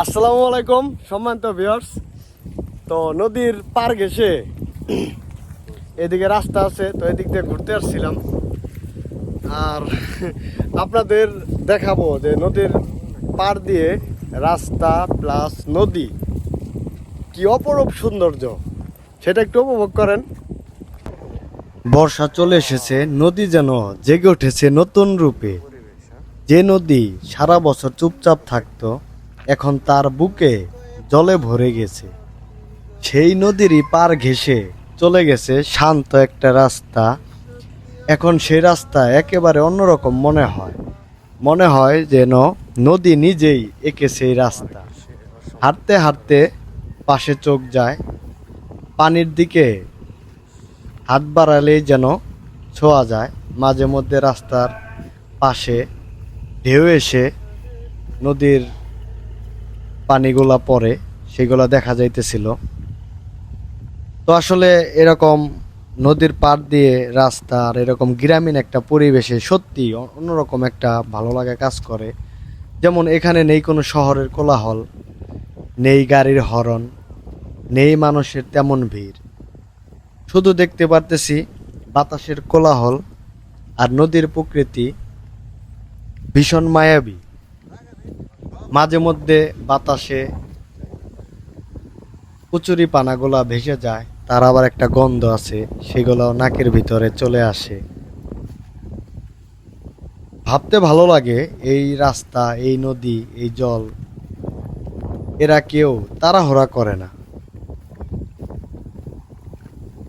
আসসালামু আলাইকুম, সম্মানিত ভিউয়ার্স তো নদীর পার ঘেসে এদিকে রাস্তা আছে, তো এদিক দিয়ে ঘুরতে আসছিলাম। আর আপনাদের দেখাবো যে নদীর পার দিয়ে রাস্তা প্লাস নদী কি অপরূপ সৌন্দর্য, সেটা একটু উপভোগ করেন। বর্ষা চলে এসেছে, নদী যেন জেগে উঠেছে নতুন রূপে। যে নদী সারা বছর চুপচাপ থাকতো এখন তার বুকে জলে ভরে গেছে। সেই নদীরই পার ঘেঁষে চলে গেছে শান্ত একটা রাস্তা। এখন সেই রাস্তা একেবারে অন্যরকম মনে হয়। মনে হয় যেন নদী নিজেই এঁকে সেই রাস্তা। হাঁটতে হাঁটতে পাশে চোখ যায়। পানির দিকে হাত বাড়ালেই যেন ছোঁয়া যায়। মাঝে মধ্যে রাস্তার পাশে ঢেউ এসে নদীর পানিগুলা পড়ে সেগুলা দেখা যাইতেছিল। তো আসলে এরকম নদীর পাড় দিয়ে রাস্তা আর এরকম গ্রামীণ একটা পরিবেশে সত্যি অন্যরকম একটা ভালো লাগা কাজ করে। যেমন এখানে নেই কোনো শহরের কোলাহল, নেই গাড়ির হরন নেই মানুষের তেমন ভিড়। শুধু দেখতে পারতেছি বাতাসের কোলাহল আর নদীর প্রকৃতি ভীষণ মায়াবী। মাঝে মধ্যে বাতাসে কচুরি পানাগুলা ভেসে যায় তার আবার একটা গন্ধ আছে সেগুলো নাকের ভিতরে চলে আসে। ভাবতে ভালো লাগে এই রাস্তা এই নদী এই জল এরা কেউ তাড়াহুড়া করে না।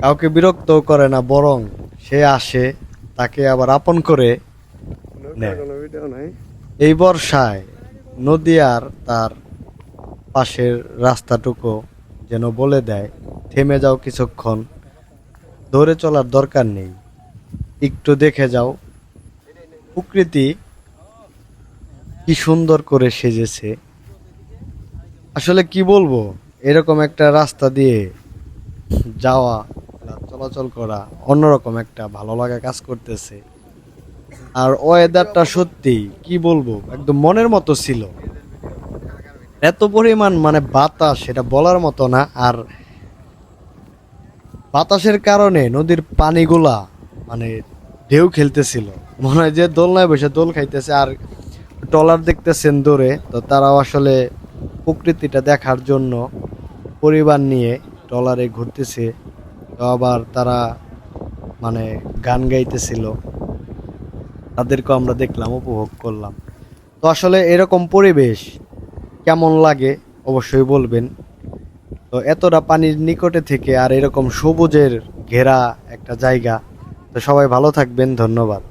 কাউকে বিরক্তও করে না বরং সে আসে তাকে আবার আপন করে এই বর্ষায় নদী আর তার পাশের রাস্তাটুকু যেন বলে দেয়, থেমে যাও কিছুক্ষণ, ধরে চলার দরকার নেই। একটু দেখে যাও। প্রকৃতি কি সুন্দর করে সেজেছে। আসলে কি বলব, এরকম একটা রাস্তা দিয়ে যাওয়া, চলাচল করা অন্যরকম একটা ভালো লাগা কাজ করতেছে। আর ওয়েদারটা সত্যি কি বলব, একদম মনের মতো ছিল। এত পরিমাণ মানে বাতাস সেটা বলার মতো না। আর বাতাসের কারণে নদীর পানিগুলা মানে ঢেউ খেলতেছিল। মনে হয় যে দোলনায় বসে দোল খাইতেছে আর ট্রলার দেখতেছেন দূরে, তো তারাও আসলে প্রকৃতিটা দেখার জন্য পরিবার নিয়ে ট্রলারে ঘুরতেছে। তো আবার তারা মানে গান গাইতেছিল। তাদেরকেও আমরা দেখলাম, উপভোগ করলাম। তো আসলে এরকম পরিবেশ কেমন লাগে অবশ্যই বলবেন। তো এতটা পানির নিকটে থেকে আর এরকম সবুজের ঘেরা একটা জায়গা। তো সবাই ভালো থাকবেন, ধন্যবাদ।